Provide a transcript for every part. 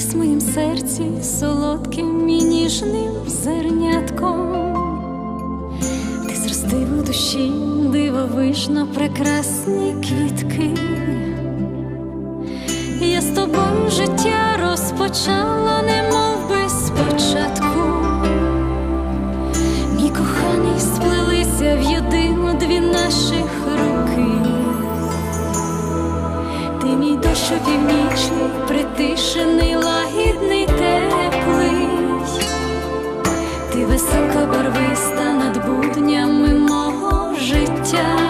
В моїм серці солодким і ніжним зернятком. Ти зростив у душі дивовижно прекрасні квітки. Я з тобою життя розпочала, немов би спочатку. Мій коханий сплелися в єдину дві наших руки. Ти мій дощ північний, притишений, лагідний, теплий. Ти веселка барвиста над буднями мого життя.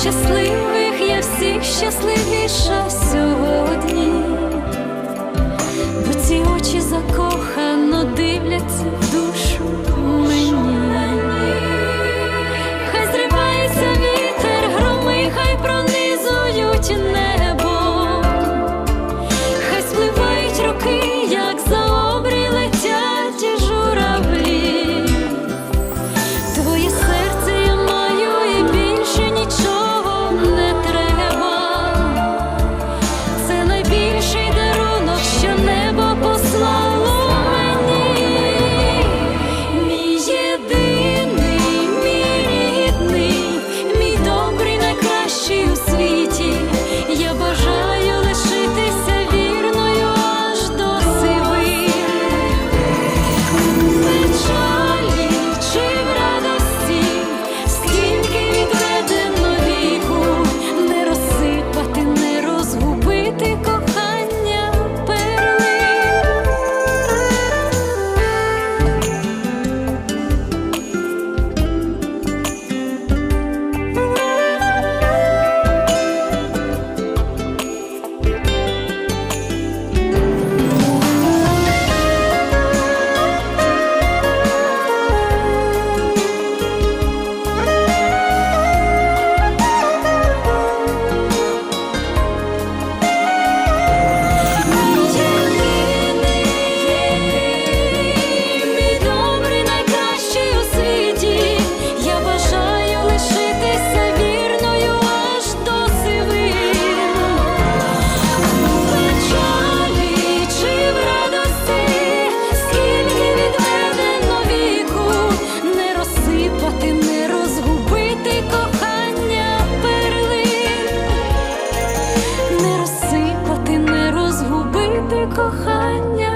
Щасливих я всіх щасливіша сьогодні, бо ці очі закохано дивляться в душу 안녕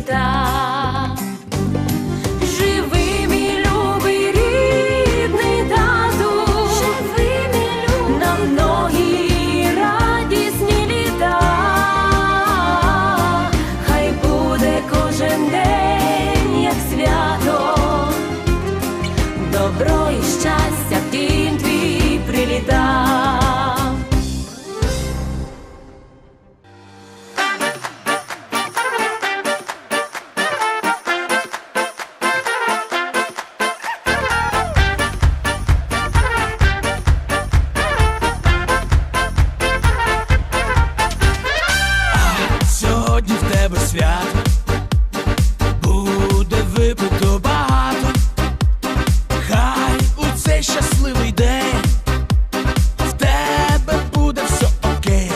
літа. свят. Буде випито багато, хай у цей щасливий день в тебе буде все окей,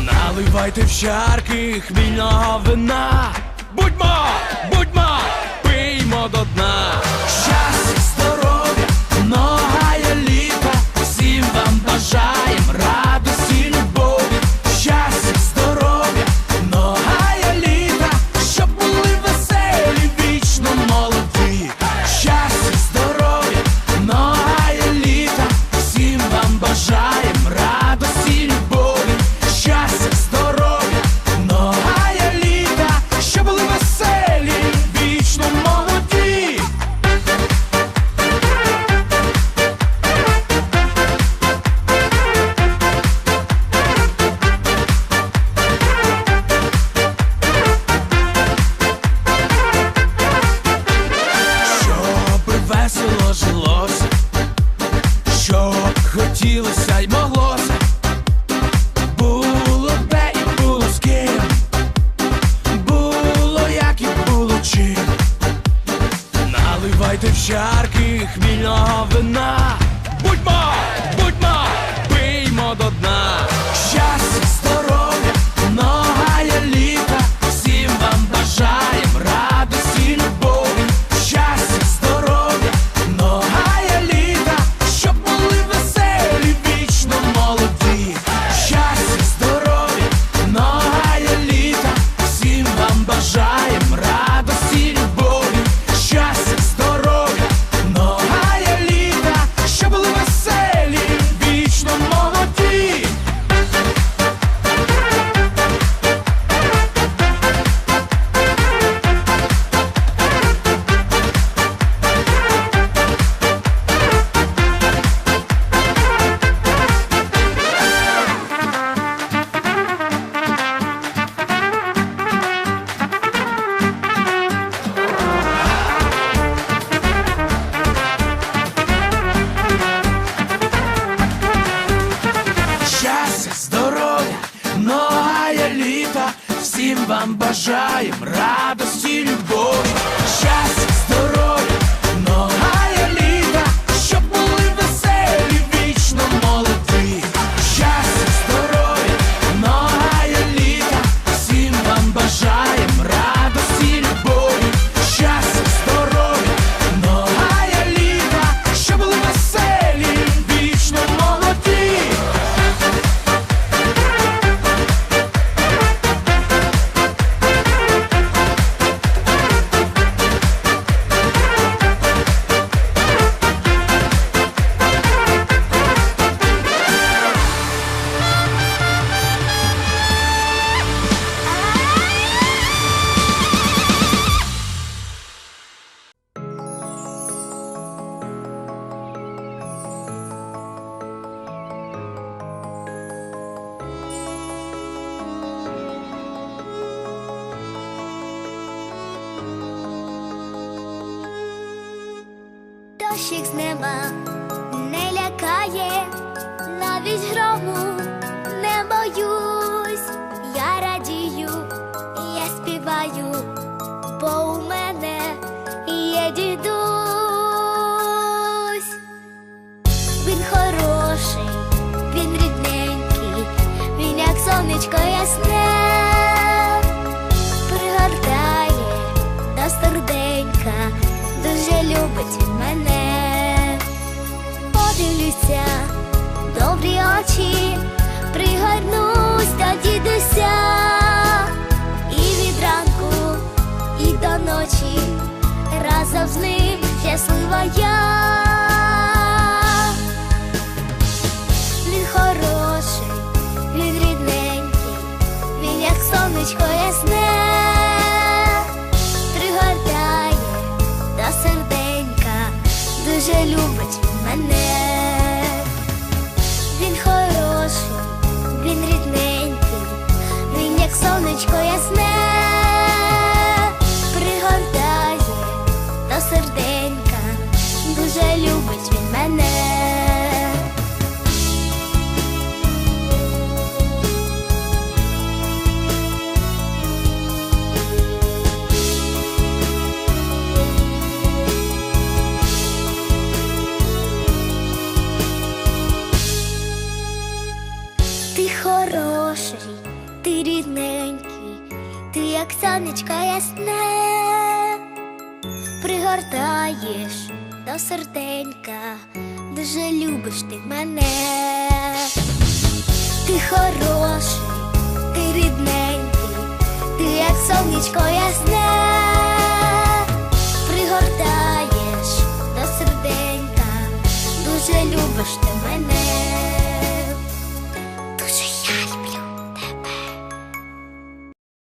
наливайте в чарки хмільного вина. Наливайте в чарки хмільного вина. Будьмо, будьмо, пиймо до дна. Щастя, здоров'я, многая літа, всім вам бажаєм радості, любові. Щастя, здоров'я, многая літа, щоб були веселі, вічно молоді. Щастя, здоров'я, многая літа, всім вам бажаєм дощик з неба не лякає, навіть грому не боюсь, я радію, я співаю, бо у мене є дідусь. Він хороший, він рідненький, він як сонечко Він хороший, він рідненький, він як сонечко ясне, пригортає до серденька, дуже любить мене. Він хороший, він рідненький, він як сонечко ясне, пригортаєш до серденька, дуже любиш ти мене. Ти хороший, ти рідненький, ти як сонечко ясне, пригортаєш до серденька, дуже любиш ти мене.